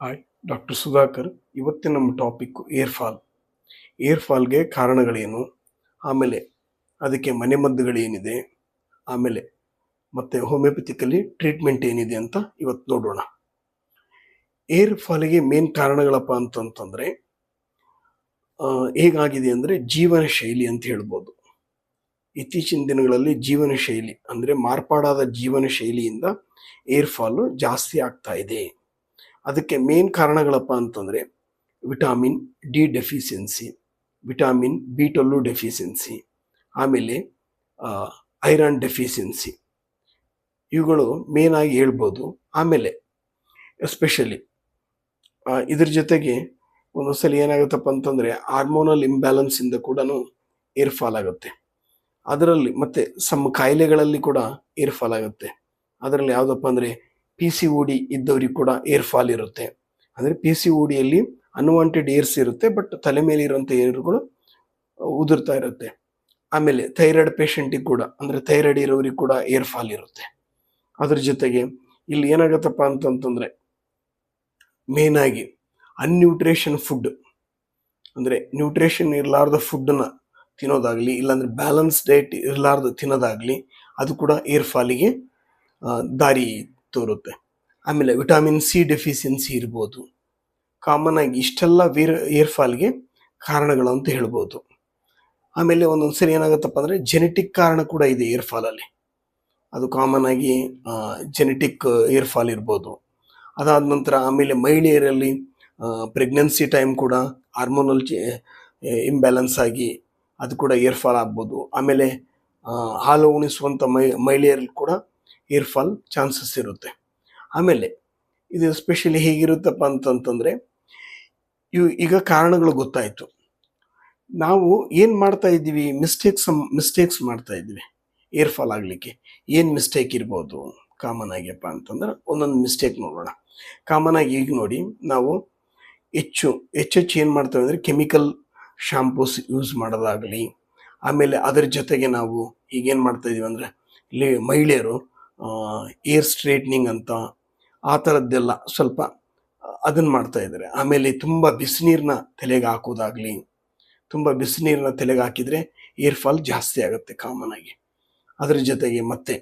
Hi, doctor Sudhakar. ಇವತ್ತಿನ ನಮ್ಮ topic air fall air ಫಾಲ್ಗೆ ಕಾರಣಗಳೇನು? ಆಮೇಲೆ ಅದಕ್ಕೆ ಮನೆಮದ್ದುಗಳೇನಿದೆ? ಆಮೇಲೆ ಮತ್ತು ಹೋಮಿಯೋಪತಿಕಲ್ಲಿ ಟ್ರೀಟ್ಮೆಂಟ್ ಏನಿದೆ ಅಂತ ಇವತ್ತು ನೋಡೋಣ. ಏರ್ ಫಾಲಿಗೆ ಮೇನ್ ಕಾರಣಗಳಪ್ಪ ಅಂತಂತಂದರೆ ಹೇಗಾಗಿದೆ ಅಂದರೆ ಜೀವನ ಶೈಲಿ ಅಂತ ಹೇಳ್ಬೋದು. ಇತ್ತೀಚಿನ ದಿನಗಳಲ್ಲಿ ಜೀವನ ಶೈಲಿ ಅಂದರೆ ಮಾರ್ಪಾಡಾದ ಜೀವನ ಶೈಲಿಯಿಂದ ಏರ್ ಫಾಲು ಜಾಸ್ತಿ ಆಗ್ತಾ ಇದೆ. ಅದಕ್ಕೆ ಮೇನ್ ಕಾರಣಗಳಪ್ಪ ಅಂತಂದರೆ vitamin D deficiency vitamin B twelve deficiency ಆಮೇಲೆ ಐರನ್ ಡೆಫಿಷಿಯನ್ಸಿ ಇವುಗಳು ಮೇನಾಗಿ ಹೇಳ್ಬೋದು. ಆಮೇಲೆ ಎಸ್ಪೆಷಲಿ ಇದ್ರ ಜೊತೆಗೆ ಒಂದೊಂದ್ಸಲ ಏನಾಗುತ್ತಪ್ಪ ಅಂತಂದರೆ ಹಾರ್ಮೋನಲ್ ಇಂಬ್ಯಾಲೆನ್ಸಿಂದ ಕೂಡ ಏರ್ ಫಾಲ್ ಆಗುತ್ತೆ ಅದರಲ್ಲಿ ಮತ್ತೆ ಸಮ್ ಕಾಯಿಲೆಗಳಲ್ಲಿ ಕೂಡ ಏರ್ ಫಾಲ್ ಆಗುತ್ತೆ ಅದರಲ್ಲಿ ಯಾವುದಪ್ಪ ಅಂದರೆ ಪಿ ಸಿ ಡಿ ಇದ್ದವ್ರಿಗೆ ಕೂಡ ಏರ್ ಫಾಲ್ ಇರುತ್ತೆ. ಅಂದರೆ ಪಿ ಸಿ ಡಿಯಲ್ಲಿ ಅನ್ವಾಂಟೆಡ್ ಏರ್ಸ್ ಇರುತ್ತೆ ಬಟ್ ತಲೆ ಮೇಲೆ ಇರುವಂಥ ಏರ್ಗಳು ಉದುರ್ತಾ ಇರುತ್ತೆ. ಆಮೇಲೆ ಥೈರಾಯ್ಡ್ ಪೇಷಂಟಿಗೆ ಕೂಡ, ಅಂದರೆ ಥೈರಾಯ್ಡ್ ಇರೋರಿಗೆ ಕೂಡ ಏರ್ ಫಾಲ್ ಇರುತ್ತೆ. ಅದ್ರ ಜೊತೆಗೆ ಇಲ್ಲಿ ಏನಾಗತ್ತಪ್ಪ ಅಂತಂತಂದರೆ ಮೇಯ್ನಾಗಿ ಅನ್ನ್ಯೂಟ್ರೇಷನ್ ಫುಡ್ ಅಂದರೆ ನ್ಯೂಟ್ರೇಷನ್ ಇರಲಾರ್ದ ಫುಡ್ಡನ್ನ ತಿನ್ನೋದಾಗಲಿ, ಇಲ್ಲಾಂದ್ರೆ ಬ್ಯಾಲೆನ್ಸ್ ಡಯಟ್ ಇರಲಾರ್ದ ತಿನ್ನೋದಾಗಲಿ, ಅದು ಕೂಡ ಏರ್ ಫಾಲಿಗೆ ದಾರಿ ತೋರುತ್ತೆ. ಆಮೇಲೆ ವಿಟಾಮಿನ್ ಸಿ ಡೆಫಿಷಿಯನ್ಸಿ ಇರ್ಬೋದು. ಕಾಮನ್ ಆಗಿ ಇಷ್ಟೆಲ್ಲ ವೀರ್, ಏರ್ಫಾಲ್ಗೆ ಕಾರಣಗಳು ಅಂತ ಹೇಳ್ಬೋದು. ಆಮೇಲೆ ಒಂದೊಂದು ಸರಿ ಏನಾಗುತ್ತಪ್ಪ ಅಂದರೆ ಜೆನೆಟಿಕ್ ಕಾರಣ ಕೂಡ ಇದೆ ಏರ್ ಫಾಲಲ್ಲಿ ಅದು ಕಾಮನ್ ಆಗಿ ಜೆನೆಟಿಕ್ ಏರ್ ಫಾಲ್ ಇರ್ಬೋದು. ಅದಾದ ನಂತರ ಆಮೇಲೆ ಮಹಿಳೆಯರಲ್ಲಿ ಪ್ರೆಗ್ನೆನ್ಸಿ ಟೈಮ್ ಕೂಡ ಹಾರ್ಮೋನಲ್ ಇಂಬ್ಯಾಲೆನ್ಸ್ ಆಗಿ ಅದು ಕೂಡ ಏರ್ಫಾಲ್ ಆಗ್ಬೋದು. ಆಮೇಲೆ ಹಾಲು ಉಣಿಸುವಂಥ ಮೈ ಮಹಿಳೆಯರಲ್ಲಿ ಕೂಡ ಏರ್ ಫಾಲ್ ಚಾನ್ಸಸ್ ಇರುತ್ತೆ. ಆಮೇಲೆ ಇದು ಎಸ್ಪೆಷಲಿ ಹೇಗಿರುತ್ತಪ್ಪ ಅಂತಂತಂದರೆ, ಇವು ಈಗ ಕಾರಣಗಳು ಗೊತ್ತಾಯಿತು. ನಾವು ಏನು ಮಾಡ್ತಾ ಇದ್ದೀವಿ? ಮಿಸ್ಟೇಕ್ಸ್ ಮಿಸ್ಟೇಕ್ಸ್ ಮಾಡ್ತಾ ಇದ್ದೀವಿ. ಏರ್ ಫಾಲ್ ಆಗಲಿಕ್ಕೆ. ಏನು ಮಿಸ್ಟೇಕ್ ಇರ್ಬೋದು? ಕಾಮನ್ ಆಗ್ಯಪ್ಪ ಅಂತಂದ್ರೆ ಒಂದೊಂದು ಮಿಸ್ಟೇಕ್ ನೋಡೋಣ. ಕಾಮನ್ ಆಗಿ ಈಗ ನೋಡಿ, ನಾವು ಹೆಚ್ಚು, ಹೆಚ್ಚೆಚ್ಚು ಏನು ಮಾಡ್ತೇವೆ ಅಂದರೆ ಕೆಮಿಕಲ್ ಶಾಂಪೂಸ್ ಯೂಸ್ ಮಾಡೋದಾಗಲಿ, ಆಮೇಲೆ ಅದರ ಜೊತೆಗೆ ನಾವು ಈಗೇನು ಮಾಡ್ತಾ ಇದ್ದೀವಿ ಅಂದರೆ ಇಲ್ಲಿ ಮಹಿಳೆಯರು ಏರ್ ಸ್ಟ್ರೇಟ್ನಿಂಗ್ ಅಂತ ಆ ಥರದ್ದೆಲ್ಲ ಸ್ವಲ್ಪ ಅದನ್ನು ಮಾಡ್ತಾ ಇದ್ದಾರೆ. ಆಮೇಲೆ ತುಂಬ ಬಿಸಿನೀರನ್ನ ತಲೆಗೆ ಹಾಕೋದಾಗಲಿ, ತುಂಬ ಬಿಸಿನೀರನ್ನ ತಲೆಗೆ ಹಾಕಿದರೆ ಏರ್ ಫಾಲ್ ಜಾಸ್ತಿ ಆಗುತ್ತೆ ಕಾಮನ್ ಆಗಿ. ಅದ್ರ ಜೊತೆಗೆ ಮತ್ತೆ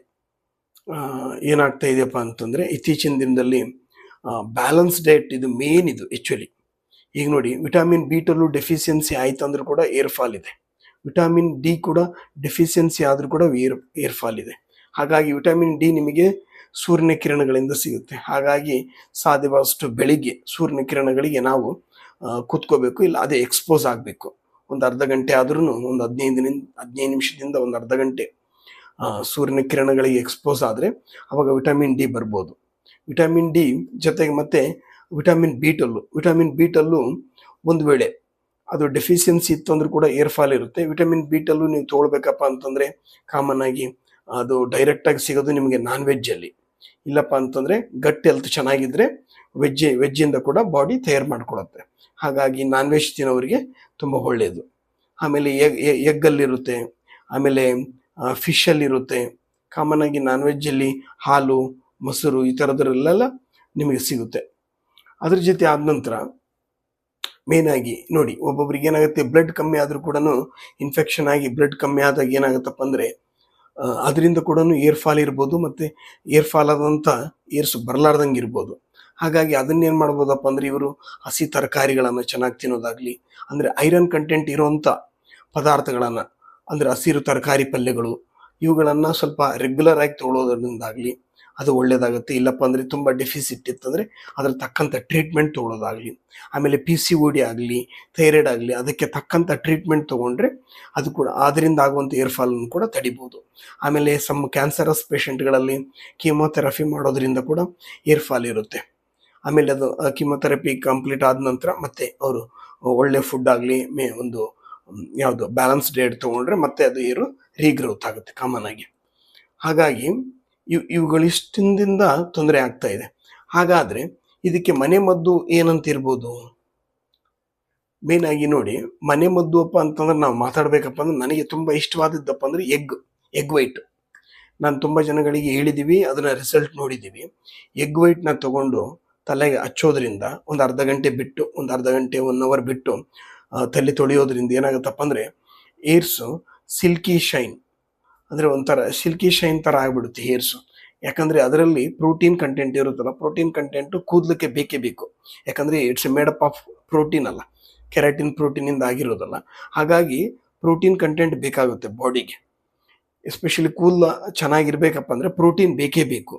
ಏನಾಗ್ತಾ ಇದೆಯಪ್ಪ ಅಂತಂದರೆ ಇತ್ತೀಚಿನ ದಿನದಲ್ಲಿ ಬ್ಯಾಲೆನ್ಸ್ ಡಯಟ್ ಇದು ಮೇನ್ ಇದು ಆ್ಯಕ್ಚುಲಿ ಈಗ ನೋಡಿ ವಿಟಾಮಿನ್ ಬಿ ಟಲ್ಲು ಡೆಫಿಷಿಯನ್ಸಿ ಆಯಿತು ಅಂದ್ರೂ ಕೂಡ ಏರ್ ಫಾಲ್ ಇದೆ. ವಿಟಾಮಿನ್ ಡಿ ಕೂಡ ಡೆಫಿಷಿಯನ್ಸಿ ಆದರೂ ಕೂಡ ಏರ್ ಏರ್ ಫಾಲ್ ಇದೆ. ಹಾಗಾಗಿ ವಿಟಮಿನ್ ಡಿ ನಿಮಗೆ ಸೂರ್ಯನ ಕಿರಣಗಳಿಂದ ಸಿಗುತ್ತೆ. ಹಾಗಾಗಿ ಸಾಧ್ಯವಾದಷ್ಟು ಬೆಳಿಗ್ಗೆ ಸೂರ್ಯನ ಕಿರಣಗಳಿಗೆ ನಾವು ಕೂತ್ಕೋಬೇಕು, ಇಲ್ಲ ಅದೇ ಎಕ್ಸ್ಪೋಸ್ ಆಗಬೇಕು. ಒಂದು ಅರ್ಧ ಗಂಟೆ ಆದ್ರೂ ಒಂದು ಹದಿನೈದು ದಿನ ಹದಿನೈದು ನಿಮಿಷದಿಂದ ಒಂದು ಅರ್ಧ ಗಂಟೆ ಸೂರ್ಯನ ಕಿರಣಗಳಿಗೆ ಎಕ್ಸ್ಪೋಸ್ ಆದರೆ ಅವಾಗ ವಿಟಮಿನ್ ಡಿ ಬರ್ಬೋದು. ವಿಟಮಿನ್ ಡಿ ಜೊತೆಗೆ ಮತ್ತೆ vitamin B twelve, vitamin B twelve ಒಂದು ವೇಳೆ ಅದು ಡೆಫಿಷಿಯನ್ಸಿ ಇತ್ತು ಅಂದ್ರೂ ಕೂಡ ಏರ್ ಫಾಲ್ ಇರುತ್ತೆ. ವಿಟಮಿನ್ ಬಿ ಟಲ್ಲು ನೀವು ತೊಗೊಳ್ಬೇಕಪ್ಪ ಅಂತಂದರೆ ಕಾಮನ್ ಆಗಿ ಅದು ಡೈರೆಕ್ಟಾಗಿ ಸಿಗೋದು ನಿಮಗೆ ನಾನ್ ವೆಜ್ಜಲ್ಲಿ ಇಲ್ಲಪ್ಪ ಅಂತಂದರೆ ಗಟ್ಟಿ ಹೆಲ್ತ್ ಚೆನ್ನಾಗಿದ್ದರೆ ವೆಜ್ ವೆಜ್ಜಿಂದ ಕೂಡ ಬಾಡಿ ತಯಾರು ಮಾಡಿಕೊಡುತ್ತೆ ಹಾಗಾಗಿ ನಾನ್ ವೆಜ್ ತಿನ್ನೋರಿಗೆ ತುಂಬ ಒಳ್ಳೆಯದು ಆಮೇಲೆ ಎಗ್ ಎಗ್ಗಲ್ಲಿರುತ್ತೆ ಆಮೇಲೆ ಫಿಶಲ್ಲಿರುತ್ತೆ ಕಾಮನ್ ಆಗಿ ನಾನ್ ವೆಜ್ಜಲ್ಲಿ ಹಾಲು, ಮೊಸರು ಈ ಥರದ್ರಲ್ಲೆಲ್ಲ ನಿಮಗೆ ಸಿಗುತ್ತೆ. ಅದ್ರ ಜೊತೆ ಆದ ನಂತರ ಮೇನ್ ಆಗಿ ನೋಡಿ, ಒಬ್ಬೊಬ್ರಿಗೆ ಏನಾಗುತ್ತೆ ಬ್ಲಡ್ ಕಮ್ಮಿ ಆದರೂ ಕೂಡ ಇನ್ಫೆಕ್ಷನ್ ಆಗಿ ಬ್ಲಡ್ ಕಮ್ಮಿ ಆದಾಗ ಏನಾಗುತ್ತಪ್ಪ ಅಂದರೆ ಅದರಿಂದ ಕೂಡ ಏರ್ ಫಾಲ್ ಇರ್ಬೋದು ಮತ್ತು ಏರ್ ಫಾಲ್ ಆದಂಥ ಏರ್ಸ್ ಬರಲಾರ್ದಂಗೆ ಇರ್ಬೋದು. ಹಾಗಾಗಿ ಅದನ್ನೇನು ಮಾಡ್ಬೋದಪ್ಪ ಅಂದರೆ ಇವರು ಹಸಿ ತರಕಾರಿಗಳನ್ನು ಚೆನ್ನಾಗಿ ತಿನ್ನೋದಾಗಲಿ, ಅಂದರೆ ಐರನ್ ಕಂಟೆಂಟ್ ಇರೋವಂಥ ಪದಾರ್ಥಗಳನ್ನು, ಅಂದರೆ ಹಸಿರು ತರಕಾರಿ ಪಲ್ಯಗಳು, ಇವುಗಳನ್ನು ಸ್ವಲ್ಪ ರೆಗ್ಯುಲರ್ ಆಗಿ ತೊಗೊಳೋದ್ರಿಂದಾಗಲಿ ಅದು ಒಳ್ಳೇದಾಗುತ್ತೆ. ಇಲ್ಲಪ್ಪ ಅಂದರೆ ತುಂಬ ಡೆಫಿಸಿಟ್ ಇತ್ತಂದರೆ ಅದರ ತಕ್ಕಂಥ ಟ್ರೀಟ್ಮೆಂಟ್ ತೊಗೊಳೋದಾಗಲಿ, ಆಮೇಲೆ ಪಿ ಸಿ ಓ ಡಿ ಆಗಲಿ ಥೈರಾಯ್ಡ್ ಆಗಲಿ, ಅದಕ್ಕೆ ತಕ್ಕಂಥ ಟ್ರೀಟ್ಮೆಂಟ್ ತೊಗೊಂಡ್ರೆ ಅದು ಕೂಡ ಅದರಿಂದ ಆಗುವಂಥ ಏರ್ಫಾಲನ್ನು ಕೂಡ ತಡಿಬೋದು. ಆಮೇಲೆ ಸಮ್ ಕ್ಯಾನ್ಸರಸ್ ಪೇಷಂಟ್ಗಳಲ್ಲಿ ಕೀಮೋಥೆರಪಿ ಮಾಡೋದರಿಂದ ಕೂಡ ಏರ್ಫಾಲ್ ಇರುತ್ತೆ. ಆಮೇಲೆ ಅದು ಕೀಮೋಥೆರಪಿ ಕಂಪ್ಲೀಟ್ ಆದ ನಂತರ ಮತ್ತೆ ಅವರು ಒಳ್ಳೆ ಫುಡ್ ಆಗಲಿ, ಮೇ, ಒಂದು ಯಾವುದು ಬ್ಯಾಲೆನ್ಸ್ ಡೈಟ್ ತೊಗೊಂಡ್ರೆ ಮತ್ತೆ ಅದು ಏರು ರೀಗ್ರೋತ್ ಆಗುತ್ತೆ ಕಾಮನ್ ಆಗಿ. ಹಾಗಾಗಿ ಇವು ಇವುಗಳಿಷ್ಟಿಂದ ತೊಂದರೆ ಆಗ್ತಾ ಇದೆ. ಹಾಗಾದರೆ ಇದಕ್ಕೆ ಮನೆ ಮದ್ದು ಏನಂತ ಇರ್ಬೋದು ಮೇನ್ ಆಗಿ ನೋಡಿ, ಮನೆ ಮದ್ದು ಅಪ್ಪ ಅಂತಂದ್ರೆ ನಾವು ಮಾತಾಡಬೇಕಪ್ಪ ಅಂದ್ರೆ ನನಗೆ ತುಂಬ ಇಷ್ಟವಾದದ್ದಪ್ಪ ಅಂದ್ರೆ ಎಗ್ ಎಗ್ ವೈಟ್. ನಾನು ತುಂಬ ಜನಗಳಿಗೆ ಹೇಳಿದ್ದೀವಿ ಅದನ್ನ ರಿಸಲ್ಟ್ ನೋಡಿದ್ದೀವಿ ಎಗ್ ವೈಟ್ನ ತಗೊಂಡು ತಲೆಗೆ ಹಚ್ಚೋದ್ರಿಂದ ಒಂದು ಅರ್ಧ ಗಂಟೆ ಬಿಟ್ಟು, ಒಂದು ಅರ್ಧ ಗಂಟೆ ಒನ್ ಅವರ್ ಬಿಟ್ಟು ತಲೆ ತೊಳೆಯೋದ್ರಿಂದ ಏನಾಗುತ್ತಪ್ಪ ಅಂದರೆ, ಏರ್ಸು ಸಿಲ್ಕಿ ಶೈನ್ ಅಂದರೆ ಒಂಥರ ಸಿಲ್ಕಿ ಶೈನ್ ಥರ ಆಗಿಬಿಡುತ್ತೆ ಹೇರ್ಸು ಯಾಕಂದರೆ ಅದರಲ್ಲಿ ಪ್ರೋಟೀನ್ ಕಂಟೆಂಟ್ ಇರುತ್ತಲ್ಲ ಪ್ರೋಟೀನ್ ಕಂಟೆಂಟು ಕೂದಲಕ್ಕೆ ಬೇಕೇ ಬೇಕು. ಯಾಕಂದರೆ it's made up of protein ಅಲ್ಲ ಕೆರಾಟಿನ್ ಪ್ರೋಟೀನಿಂದ ಆಗಿರೋದಲ್ಲ. ಹಾಗಾಗಿ ಪ್ರೋಟೀನ್ ಕಂಟೆಂಟ್ ಬೇಕಾಗುತ್ತೆ ಬಾಡಿಗೆ ಎಸ್ಪೆಷಲಿ ಕೂದಲು ಚೆನ್ನಾಗಿರ್ಬೇಕಪ್ಪ ಅಂದರೆ ಪ್ರೋಟೀನ್ ಬೇಕೇ ಬೇಕು.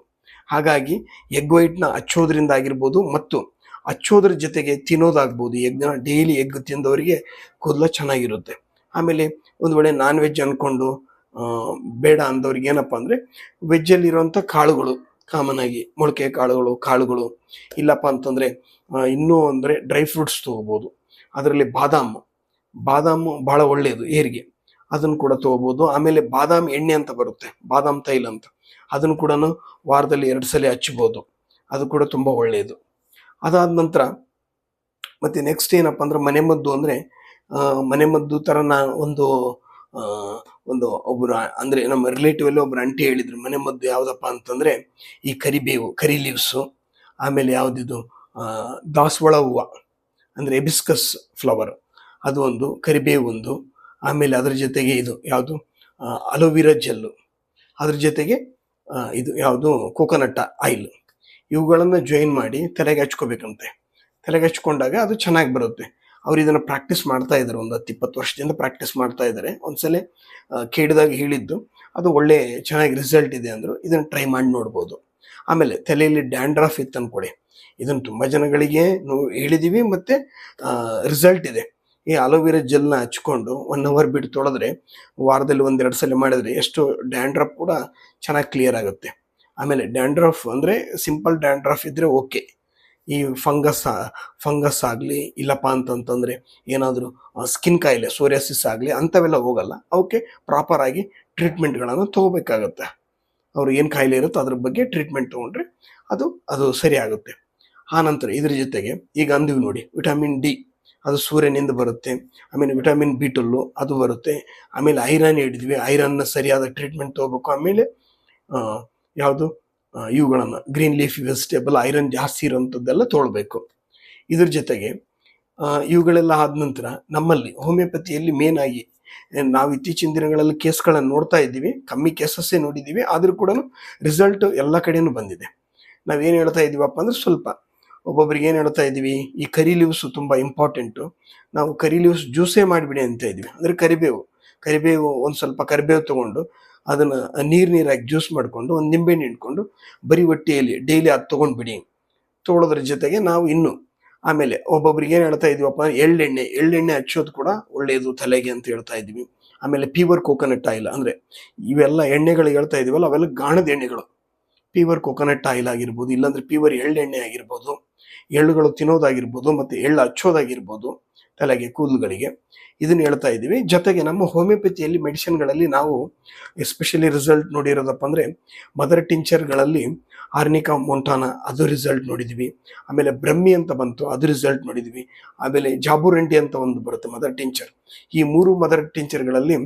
ಹಾಗಾಗಿ ಎಗ್ ವೈಟ್ನ ಹಚ್ಚೋದ್ರಿಂದ ಆಗಿರ್ಬೋದು ಮತ್ತು ಹಚ್ಚೋದ್ರ ಜೊತೆಗೆ ತಿನ್ನೋದಾಗ್ಬೋದು. ಎಗ್ನ ಡೈಲಿ ಎಗ್ ತಿಂದವರಿಗೆ ಕೂದಲು ಚೆನ್ನಾಗಿರುತ್ತೆ. ಆಮೇಲೆ ಒಂದು ವೇಳೆ ನಾನ್ ವೆಜ್ ಅಂದ್ಕೊಂಡು ಬೇಡ ಅಂದವ್ರಿಗೆ ಏನಪ್ಪ ಅಂದರೆ ವೆಜ್ಜಲ್ಲಿರುವಂಥ ಕಾಳುಗಳು ಕಾಮನ್ ಆಗಿ ಮೊಳಕೆ ಕಾಳುಗಳು ಕಾಳುಗಳು. ಇಲ್ಲಪ್ಪ ಅಂತಂದರೆ ಇನ್ನೂ ಅಂದರೆ ಡ್ರೈ ಫ್ರೂಟ್ಸ್ ತೊಗೋಬೋದು. ಅದರಲ್ಲಿ ಬಾದಾಮು ಬಾದಾಮು ಭಾಳ ಒಳ್ಳೆಯದು ಏರಿಗೆ. ಅದನ್ನು ಕೂಡ ತೊಗೋಬೋದು. ಆಮೇಲೆ ಬಾದಾಮ್ ಎಣ್ಣೆ ಅಂತ ಬರುತ್ತೆ, ಬಾದಾಮ್ ತೈಲ ಅಂತ. ಅದನ್ನು ಕೂಡ ವಾರದಲ್ಲಿ ಎರಡು ಸಲ ಹಚ್ಬೋದು. ಅದು ಕೂಡ ತುಂಬ ಒಳ್ಳೆಯದು ಅದಾದ ನಂತರ, ಮತ್ತು ನೆಕ್ಸ್ಟ್ ಏನಪ್ಪ ಅಂದ್ರೆ ಮನೆಮದ್ದು ಅಂದರೆ ಮನೆಮದ್ದು ಥರ ನಾ ಒಂದು ಒಂದು ಒಬ್ರು, ಅಂದ್ರೆ ನಮ್ಮ ರಿಲೇಟಿವ್ ಅಲ್ಲಿ ಒಬ್ರು ಅಂಟಿ ಹೇಳಿದ್ರು ಮನೆಮದ್ದು ಯಾವುದಪ್ಪ ಅಂತಂದ್ರೆ, ಈ ಕರಿಬೇವು ಕರಿ ಲೀವ್ಸು ಆಮೇಲೆ ಯಾವ್ದಿದು ದಾಸವಾಳ ಹೂವು, ಅಂದ್ರೆ ಎಬಿಸ್ಕಸ್ ಫ್ಲವರ್ ಅದು ಒಂದು ಕರಿಬೇವು ಒಂದು, ಆಮೇಲೆ ಅದ್ರ ಜೊತೆಗೆ ಇದು ಯಾವುದು ಅಲೋವಿರಾ ಜೆಲ್ಲು, ಅದ್ರ ಜೊತೆಗೆ ಇದು ಯಾವುದು ಕೋಕೋನಟ್ ಆಯಿಲ್ ಇವುಗಳನ್ನು ಜಾಯಿನ್ ಮಾಡಿ ತಲೆಗೆ ಹಚ್ಕೋಬೇಕಂತೆ, ತಲೆಗೆ ಹಚ್ಕೊಂಡಾಗ ಅದು ಚೆನ್ನಾಗಿ ಬರುತ್ತೆ. ಅವ್ರು ಇದನ್ನು ಪ್ರಾಕ್ಟೀಸ್ ಮಾಡ್ತಾ ಇದ್ದಾರೆ ಒಂದು ಹತ್ತು ಇಪ್ಪತ್ತು ವರ್ಷದಿಂದ ಪ್ರಾಕ್ಟೀಸ್ ಮಾಡ್ತಾ ಇದ್ದಾರೆ ಒಂದ್ಸಲ ಕೇಳಿದಾಗ ಹೇಳಿದ್ದು, ಅದು ಒಳ್ಳೆ ಚೆನ್ನಾಗಿ ರಿಸಲ್ಟ್ ಇದೆ ಅಂದರು. ಇದನ್ನು ಟ್ರೈ ಮಾಡಿ ನೋಡ್ಬೋದು. ಆಮೇಲೆ ತಲೆಯಲ್ಲಿ ಡ್ಯಾಂಡ್ರಫ್ ಇತ್ತು ಅನ್ಕೊಡಿ ಇದನ್ನು ತುಂಬ ಜನಗಳಿಗೆ ನಾವು ಹೇಳಿದ್ದೀವಿ ಮತ್ತು ರಿಸಲ್ಟ್ ಇದೆ. ಈ ಅಲೋವೆರಾ ಜೆಲ್ನ ಹಚ್ಕೊಂಡು ಒನ್ ಅವರ್ ಬಿಟ್ಟು ತೊಳೆದ್ರೆ, ವಾರದಲ್ಲಿ ಒಂದೆರಡು ಸಲ ಮಾಡಿದ್ರೆ ಎಷ್ಟು ಡ್ಯಾಂಡ್ರಫ್ ಕೂಡ ಚೆನ್ನಾಗಿ ಕ್ಲಿಯರ್ ಆಗುತ್ತೆ. ಆಮೇಲೆ ಡ್ಯಾಂಡ್ರಫ್ ಅಂದರೆ ಸಿಂಪಲ್ ಡ್ಯಾಂಡ್ರಫ್ ಇದ್ದರೆ ಓಕೆ ಈ ಫಂಗಸ್ ಫಂಗಸ್ ಆಗಲಿ, ಇಲ್ಲಪ್ಪ ಅಂತಂತಂದರೆ ಏನಾದರೂ ಸ್ಕಿನ್ ಕಾಯಿಲೆ ಸೋರಿಯಾಸಿಸ್ ಆಗಲಿ ಅಂಥವೆಲ್ಲ ಹೋಗಲ್ಲ. ಅವಕ್ಕೆ ಪ್ರಾಪರಾಗಿ ಟ್ರೀಟ್ಮೆಂಟ್ಗಳನ್ನು ತೊಗೋಬೇಕಾಗತ್ತೆ. ಅವ್ರು ಏನು ಕಾಯಿಲೆ ಇರುತ್ತೋ ಅದ್ರ ಬಗ್ಗೆ ಟ್ರೀಟ್ಮೆಂಟ್ ತೊಗೊಂಡ್ರೆ ಅದು ಅದು ಸರಿ ಆಗುತ್ತೆ. ಆನಂತರ ಇದ್ರ ಜೊತೆಗೆ ಈಗ ಅಂದಿವಿ ನೋಡಿ ವಿಟಮಿನ್ ಡಿ ಅದು ಸೂರ್ಯನಿಂದ ಬರುತ್ತೆ. ಆಮೇಲೆ ವಿಟಮಿನ್ ಬಿ ಟುಲ್ಲು ಅದು ಬರುತ್ತೆ. ಆಮೇಲೆ ಐರನ್ ಹಿಡಿದ್ವಿ. ಐರನ್ನ ಸರಿಯಾದ ಟ್ರೀಟ್ಮೆಂಟ್ ತೊಗೋಬೇಕು. ಆಮೇಲೆ ಯಾವುದು? ಇವುಗಳನ್ನು ಗ್ರೀನ್ ಲೀಫ್, ವೆಜಿಟೇಬಲ್, ಐರನ್ ಜಾಸ್ತಿ ಇರೋಂಥದ್ದೆಲ್ಲ ತೊಗೊಳ್ಬೇಕು ಇದ್ರ ಜೊತೆಗೆ ಇವುಗಳೆಲ್ಲ ಆದ ನಂತರ ನಮ್ಮಲ್ಲಿ ಹೋಮಿಯೋಪತಿಯಲ್ಲಿ ಮೇನ್ ಆಗಿ ನಾವು ಇತ್ತೀಚಿನ ದಿನಗಳಲ್ಲಿ ಕೇಸ್ಗಳನ್ನು ನೋಡ್ತಾ ಇದ್ದೀವಿ, ಕಮ್ಮಿ ಕೇಸಸ್ಸೇ ನೋಡಿದ್ದೀವಿ, ಆದರೂ ಕೂಡ ರಿಸಲ್ಟ್ ಎಲ್ಲ ಕಡೆಯೂ ಬಂದಿದೆ. ನಾವೇನು ಹೇಳ್ತಾ ಇದ್ದೀವಪ್ಪ ಅಂದ್ರೆ ಸ್ವಲ್ಪ ಒಬ್ಬೊಬ್ರಿಗೆ ಏನು ಹೇಳ್ತಾ ಇದ್ದೀವಿ, ಈ ಕರಿ ಲೀವ್ಸು ತುಂಬ ಇಂಪಾರ್ಟೆಂಟು ನಾವು ಕರಿ ಲೀವ್ಸ್ ಜ್ಯೂಸೇ ಮಾಡಿಬಿಡಿ ಅಂತ ಇದ್ದೀವಿ. ಅಂದರೆ ಕರಿಬೇವು ಕರಿಬೇವು ಒಂದು ಸ್ವಲ್ಪ ಕರಿಬೇವು ತೊಗೊಂಡು ಅದನ್ನು ನೀರು ನೀರಾಗಿ ಜ್ಯೂಸ್ ಮಾಡಿಕೊಂಡು ಒಂದು ನಿಂಬೆಹಣ್ಣು ಇಟ್ಕೊಂಡು ಬರೀ ಹೊಟ್ಟೆಯಲ್ಲಿ ಡೈಲಿ ಅದು ತೊಗೊಂಡ್ಬಿಡಿ ತೊಗೊಳೋದ್ರ ಜೊತೆಗೆ ನಾವು ಇನ್ನು ಆಮೇಲೆ ಒಬ್ಬೊಬ್ರಿಗೆ ಏನು ಹೇಳ್ತಾ ಇದೀವಪ್ಪ ಎಳ್ಳೆಣ್ಣೆ ಎಳ್ಳೆಣ್ಣೆ ಹಚ್ಚೋದು ಕೂಡ ಒಳ್ಳೆಯದು ತಲೆಗೆ ಅಂತ ಹೇಳ್ತಾ ಇದ್ವಿ. ಆಮೇಲೆ ಪೀವರ್ ಕೋಕೋನಟ್ ಆಯಿಲ್ ಅಂದರೆ ಇವೆಲ್ಲ ಎಣ್ಣೆಗಳು ಹೇಳ್ತಾ ಇದೀವಲ್ಲ, ಅವೆಲ್ಲ ಗಾಣದ ಎಣ್ಣೆಗಳು. ಪೀವರ್ ಕೋಕೋನಟ್ ಆಯಿಲ್ ಆಗಿರ್ಬೋದು, ಇಲ್ಲಾಂದ್ರೆ ಪೀವರ್ ಎಳ್ಳೆಣ್ಣೆ ಆಗಿರ್ಬೋದು, ಎಳ್ಳುಗಳು ತಿನ್ನೋದಾಗಿರ್ಬೋದು, ಮತ್ತು ಎಳ್ಳು ಹಚ್ಚೋದಾಗಿರ್ಬೋದು. ತಲೆಗೆ ಕೂದಲುಗಳಿಗೆ. ಇದನ್ನು ಹೇಳ್ತಾ ಇದ್ದೀವಿ. ಜೊತೆಗೆ ನಮ್ಮ ಹೋಮಿಯೋಪತಿಯಲ್ಲಿ ಮೆಡಿಸಿನ್ಗಳಲ್ಲಿ ನಾವು ಎಸ್ಪೆಷಲಿ ರಿಸಲ್ಟ್ ನೋಡಿರೋದಪ್ಪ ಅಂದರೆ ಮದರ್ ಟಿಂಚರ್ಗಳಲ್ಲಿ ಆರ್ನಿಕಾ ಮೊಂಟಾನ ಅದು ರಿಸಲ್ಟ್ ನೋಡಿದ್ವಿ ಆಮೇಲೆ ಬ್ರಹ್ಮಿ ಅಂತ ಬಂತು, ಅದು ರಿಸಲ್ಟ್ ನೋಡಿದ್ವಿ ಆಮೇಲೆ ಜಾಬುರಂಡಿ ಅಂತ ಒಂದು ಬರುತ್ತೆ ಮದರ್ ಟಿಂಚರ್. ಈ ಮೂರು ಮದರ್ ಟಿಂಚರ್ಗಳಲ್ಲಿ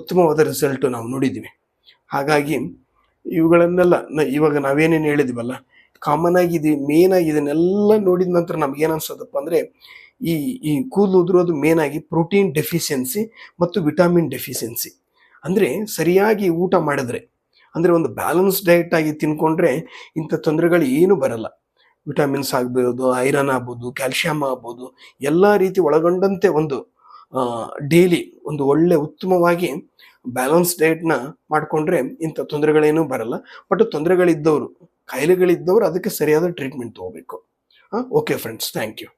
ಉತ್ತಮವಾದ ರಿಸಲ್ಟು ನಾವು ನೋಡಿದ್ವಿ ಹಾಗಾಗಿ ಇವುಗಳನ್ನೆಲ್ಲ ಇವಾಗ ನಾವೇನೇನು ಹೇಳಿದ್ವಲ್ಲ ಕಾಮನ್ ಆಗಿ ಇದು ಮೇನ್ ಆಗಿ ಇದನ್ನೆಲ್ಲ ನೋಡಿದ ನಂತರ ನಮ್ಗೆ ಏನು ಅನ್ಸೋದಪ್ಪ ಅಂದರೆ ಈ ಈ ಕೂದಲು ಉದುರೋದು ಮೇನ್ ಆಗಿ ಪ್ರೋಟೀನ್ ಡೆಫಿಷಿಯನ್ಸಿ ಮತ್ತು ವಿಟಮಿನ್ ಡೆಫಿಷಿಯನ್ಸಿ ಅಂದರೆ ಸರಿಯಾಗಿ ಊಟ ಮಾಡಿದ್ರೆ, ಅಂದರೆ ಒಂದು ಬ್ಯಾಲೆನ್ಸ್ ಡಯಟ್ ಆಗಿ ತಿನ್ಕೊಂಡ್ರೆ ಇಂಥ ತೊಂದರೆಗಳು ಏನೂ ಬರಲ್ಲ. ವಿಟಮಿನ್ಸ್ ಆಗ್ಬೋದು ಐರನ್ ಆಗ್ಬೋದು ಕ್ಯಾಲ್ಶಿಯಂ ಆಗ್ಬೋದು, ಎಲ್ಲ ರೀತಿ ಒಳಗೊಂಡಂತೆ ಒಂದು ಡೈಲಿ ಒಂದು ಒಳ್ಳೆ ಉತ್ತಮವಾಗಿ ಬ್ಯಾಲೆನ್ಸ್ ಡಯಟ್ನ ಮಾಡಿಕೊಂಡ್ರೆ ಇಂಥ ತೊಂದರೆಗಳೇನೂ ಬರಲ್ಲ. ಬಟ್ ತೊಂದರೆಗಳಿದ್ದವರು, ಕಾಯಿಲೆಗಳಿದ್ದವರು ಅದಕ್ಕೆ ಸರಿಯಾದ ಟ್ರೀಟ್ಮೆಂಟ್ ತಗೋಬೇಕು. Okay friends thank you